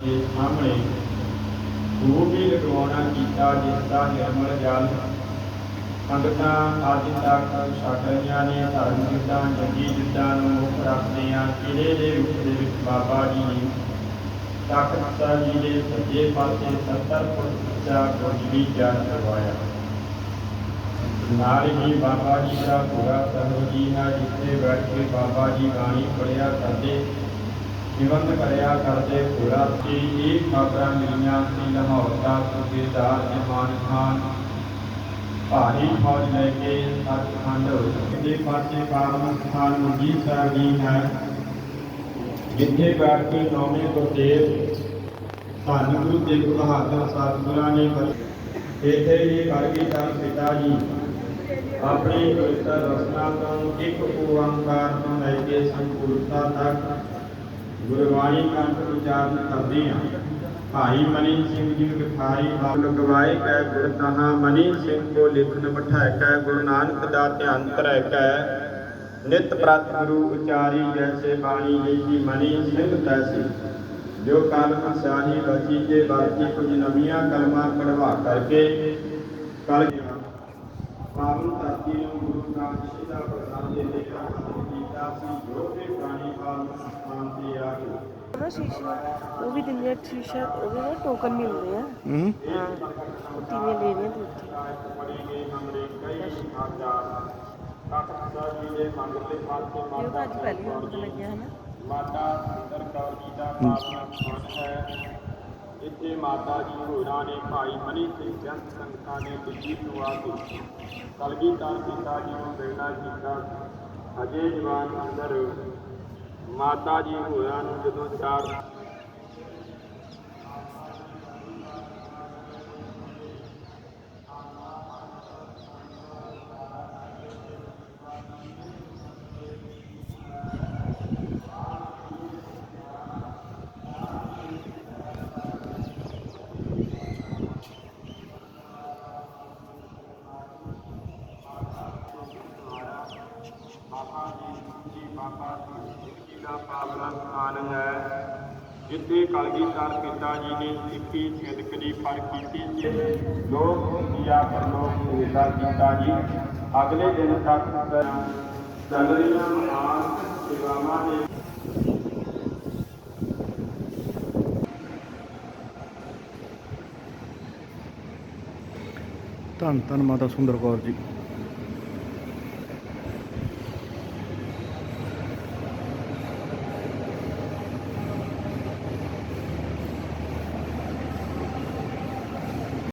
ਦੇ ਸਾਹਮਣੇ ਉਹ ਵੀ ਲਗਵਾਉਣਾ ਕੀਤਾ ਜਿਸ ਦਾ ਨਿਰਮਲ ਜਲ ਸੰਗਤਾਂ ਆਦਿ ਤੱਕ ਸਾਖੀਆਂ ਨੇ ਧਰਮ ਜਿੱਦਾਂ ਜੰਗੀ ਜਿੱਦਾਂ ਨੂੰ ਮੁੱਖ ਰੱਖਦੇ ਆ ਕਿਲੇ ਦੇ ਰੂਪ ਦੇ ਵਿੱਚ ਬਾਬਾ ਜੀ ਨੇ ਤਖਤ ਜੀ ਦੇ ਸੱਜੇ ਪਾਸੇ 70 ਫੁੱਟ ਉੱਚਾ ਗੁਰਜੀ ਤਿਆਰ ਕਰਵਾਇਆ। ਨਾਲ ਹੀ ਬਾਬਾ ਜੀ ਦਾ ਪੂਰਾ ਸਰਬ ਜੀ ਹੈ, ਜਿੱਥੇ ਬੈਠ ਕੇ ਬਾਬਾ ਜੀ ਬਾਣੀ ਪੜਿਆ ਕਰਦੇ ਨਿਬੰਧ ਕਰਿਆ ਕਰਦੇ ਪੂਰਾ ਤੇ ਇਹ ਖਬਰਾਂ ਮਿਲੀਆਂ ਕਿ ਲਾਹੌਰ ਦਾ ਸੂਬੇਦਾਰ ਇਮਾਨ ਖਾਨ। ਭਾਰੀ ਫੌਜ ਲੈ ਕੇ ਸੱਚਖੰਡ ਦੇ ਪਾਸੇ ਪਾਵਨ ਸਥਾਨ ਮੁਜੀ ਸਾਹਿਬ ਜੀ ਹੈ। ਜਿੱਥੇ ਬੈਠ ਕੇ ਨੌਵੇਂ ਗੁਰਦੇਵ ਧੰਨ ਗੁਰੂ ਤੇਗ ਬਹਾਦਰ ਸਤਿਗੁਰਾਂ ਨੇ ਇੱਥੇ ਹੀ ਕਰਗੀ ਦਾ ਪਿਤਾ ਜੀ। ਆਪਣੀ ਪਵਿੱਤਰ ਰਸਨਾ ਤੋਂ ਇੱਕ ਓੰਕਾਰ ਤੋਂ ਲੈ ਕੇ ਸੰਪੂਰਨਤਾ ਤੱਕ ਗੁਰਬਾਣੀ ਕੰਠ ਉਚਾਰਨ ਕਰਦੇ ਹਾਂ। ਭਾਈ ਮਨੀ ਸਿੰਘ ਜੀ ਵਿਖਾਈ ਬਾਬ ਲਗਵਾਏ ਕੈ ਗੁਰ ਤਹਾ ਮਨੀ ਸਿੰਘ ਕੋ ਲਿਖਨ ਬਿਠਾਇ ਕੈ ਗੁਰੂ ਨਾਨਕ ਦਾ ਧਿਆਨ ਧਰੈ ਕੈ ਨਿਤ ਪ੍ਰਤ ਗੁਰੂ ਉਚਾਰੀ, ਜੈਸੇ ਬਾਣੀ ਜੀਸੀ ਮਨੀ ਸਿੰਘ ਤੈਸੀ। ਜੋ ਕਲਮ ਸਿਆਹੀ ਰਚੀ ਕੇ ਵਰਤੀ ਕੁਝ ਨਵੀਆਂ ਕਲਮਾਂ ਕਢਵਾ ਕਰਕੇ ਕਲ ਪਾਵਨ ਧਰਤੀ ਨੂੰ ਗੁਰੂ ਕਾਸ਼ੀ ਦਾ ਪ੍ਰਸਾਦ ਦੇ ਕੇ ਕੀਤਾ ਸੀ, ਜੋ ਵੀ ਪ੍ਰਾਣੀ ਪਾਵਨ ਸਥਾਨ ਤੇ ਆ ਗਏ ਨਾ ਸ਼ੀਸ਼ਾ ਉਹ ਵੀ ਦਿੰਦੇ ਆ ਸ਼ੀਸ਼ਾ ਉਹਦੇ ਨਾਲ ਟੋਕਨ ਮਿਲਦੇ ਆ ਹੂੰ ਹਾਂ ਉਹ ਤੀਵੇਂ ਲੈ ਰਹੀਆਂ ਤੇ ਉੱਥੇ ਪੜੀ ਗਈ ਮੰਗਰੇ ਕਈ ਆਚਾਰ ਤਖਤ ਸਾਹਿਬ ਜੀ ਦੇ ਮੰਗਲੇ ਪਾਸੇ ਇਹ ਤਾਂ ਅੱਜ ਪਹਿਲੀ ਵਾਰ ਪਤਾ ਲੱਗਿਆ ਹਨਾ ਮਾਤਾ ਸੁੰਦਰ ਕੌਰ ਜੀ ਦਾ ਪਾਵਨ ਸਥਾਨ ਹੈ ਇੱਥੇ ਮਾਤਾ ਜੀ ਹੋਰਾਂ ਨੇ ਭਾਈ ਮਨੀ ਸਿੰਘ ਜੰਤ ਸੰਗਤਾਂ ਨੇ ਦਿੱਲੀ ਤੋਂ ਆ ਕੇ ਕਲਗੀਧਰ ਪਿਤਾ ਜੀ ਨੂੰ ਮਿਲਣਾ ਕੀਤਾ ਅਜੇ ਜਵਾਨ ਅੰਦਰ ਮਾਤਾ ਜੀ ਹੋਰਾਂ ਨੂੰ ਜਦੋਂ ਚਾਰ ਬਾਬਾ ਜੀ ਬਾਬਾ ਜੀ ਜੀ ਦਾ ਪਾਵਨ ਸਥਾਨ ਹੈ। ਜਿੱਥੇ ਕਲਗੀਧਰ ਪਿਤਾ ਜੀ ਨੇ ਸਿੱਖੀ ਸਿਦਕ ਦੀ ਪਰ ਕੀਤੀ ਸੀ। ਲੋਕ ਕੀਆ ਪਰ ਲੋਕ ਕੀਤਾ ਜੀ। ਅਗਲੇ ਦਿਨ ਤੱਕ ਚੱਲ ਰਹੀਆਂ ਮਹਾਨ ਸੇਵਾਵਾਂ ਦੇ ਧੰਨ ਧੰਨ ਮਾਤਾ ਸੁੰਦਰ ਕੌਰ ਜੀ।